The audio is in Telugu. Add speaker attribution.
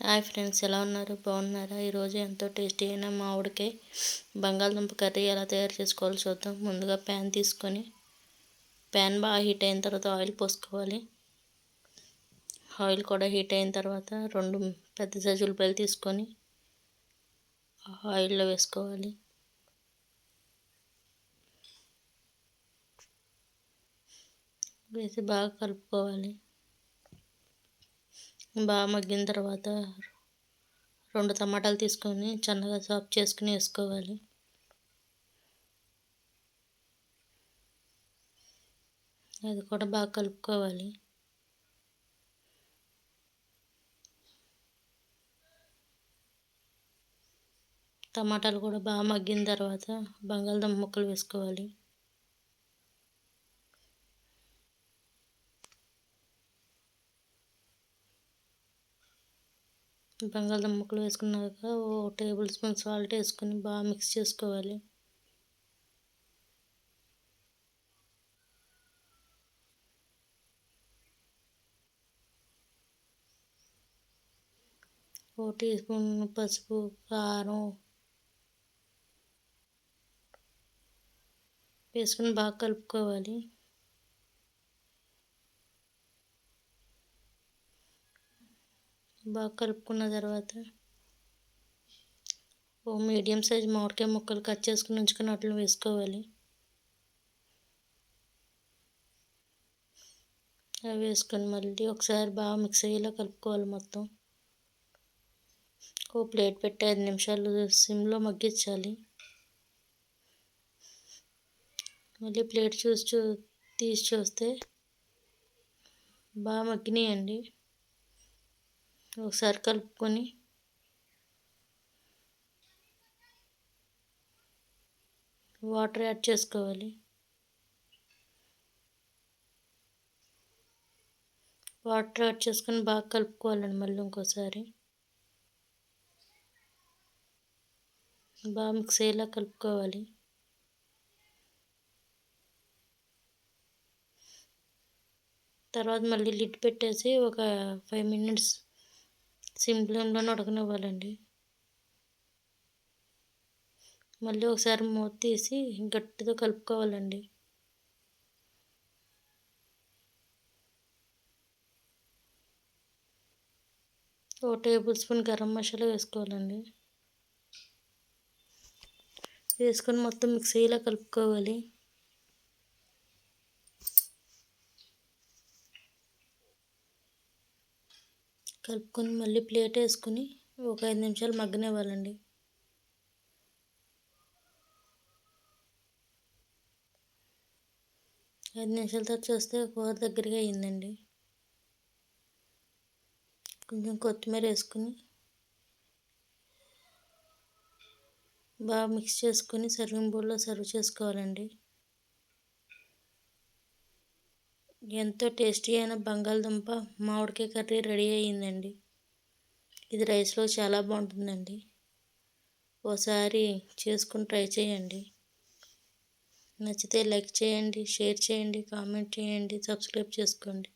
Speaker 1: హాయ్ ఫ్రెండ్స్ ఎలా ఉన్నారు? బాగున్నారా? ఈరోజు ఎంతో టేస్టీ అయిన మామిడికాయ బంగాళదుంప కర్రీ ఎలా తయారు చేసుకోవాలో చూద్దాం. ముందుగా ప్యాన్ తీసుకొని ప్యాన్ బాగా హీట్ అయిన తర్వాత ఆయిల్ పోసుకోవాలి. ఆయిల్ కూడా హీట్ అయిన తర్వాత రెండు పెద్ద సైజు ఉల్లిపాయలు తీసుకొని ఆయిల్లో వేసుకోవాలి. వేసి బాగా కలుపుకోవాలి. బాగా మగ్గిన తర్వాత రెండు టమాటాలు తీసుకొని చన్నగా సాఫ్ చేసుకుని వేసుకోవాలి. అది కూడా బాగా కలుపుకోవాలి. టమాటాలు కూడా బాగా మగ్గిన తర్వాత బంగాళదుంప ముక్కలు వేసుకోవాలి. బంగాళదుంప ముక్కలు వేసుకున్నాక ఓ టేబుల్ స్పూన్ సాల్ట్ వేసుకొని బాగా మిక్స్ చేసుకోవాలి. ఓ టీ స్పూన్ పసుపు కారం వేసుకుని బాగా కలుపుకోవాలి. బాగా కలుపుకున్న తర్వాత ఓ మీడియం సైజ్ మామిడికాయ ముక్కలు కట్ చేసుకుని ఉంచుకుని అట్లా వేసుకోవాలి. అవి వేసుకొని మళ్ళీ ఒకసారి బాగా మిక్స్ అయ్యేలా కలుపుకోవాలి మొత్తం. ఓ ప్లేట్ పెట్టి ఐదు నిమిషాలు సిమ్లో మగ్గించాలి. మళ్ళీ ప్లేట్ చూసి చూ తీసి చూస్తే బాగా మగ్గినాయండి. ఒకసారి కలుపుకొని వాటర్ యాడ్ చేసుకోవాలి. వాటర్ యాడ్ చేసుకొని బాగా కలుపుకోవాలండి మళ్ళీ ఇంకోసారి. బాగా మిక్స్ అయ్యేలా కలుపుకోవాలి. తర్వాత మళ్ళీ లిడ్ పెట్టేసి ఒక ఫైవ్ మినిట్స్ సిమ్ ఫ్లేమ్లోనే ఉడకనివ్వాలండి. మళ్ళీ ఒకసారి మూత తీసి గట్టిగా కలుపుకోవాలండి. ఓ టేబుల్ స్పూన్ గరం మసాలా వేసుకోవాలండి. వేసుకొని మొత్తం మిక్సీలో కలుపుకోవాలి. కలుపుకొని మళ్ళీ ప్లేట్ వేసుకుని ఒక ఐదు నిమిషాలు మగ్గనివ్వాలండి. ఐదు నిమిషాల తర్వాత చూస్తే కూర దగ్గరగా అయిందండి. కొంచెం కొత్తిమీర వేసుకుని బాగా మిక్స్ చేసుకొని సర్వింగ్ బౌల్లో సర్వ్ చేసుకోవాలండి. ఎంతో టేస్టీ అయిన బంగాళదుంప మామిడికాయ కర్రీ రెడీ అయ్యిందండి. ఇది రైస్లో చాలా బాగుంటుందండి. ఓసారి చేసుకుని ట్రై చేయండి. నచ్చితే లైక్ చేయండి షేర్ చేయండి కామెంట్ చేయండి సబ్స్క్రైబ్ చేసుకోండి.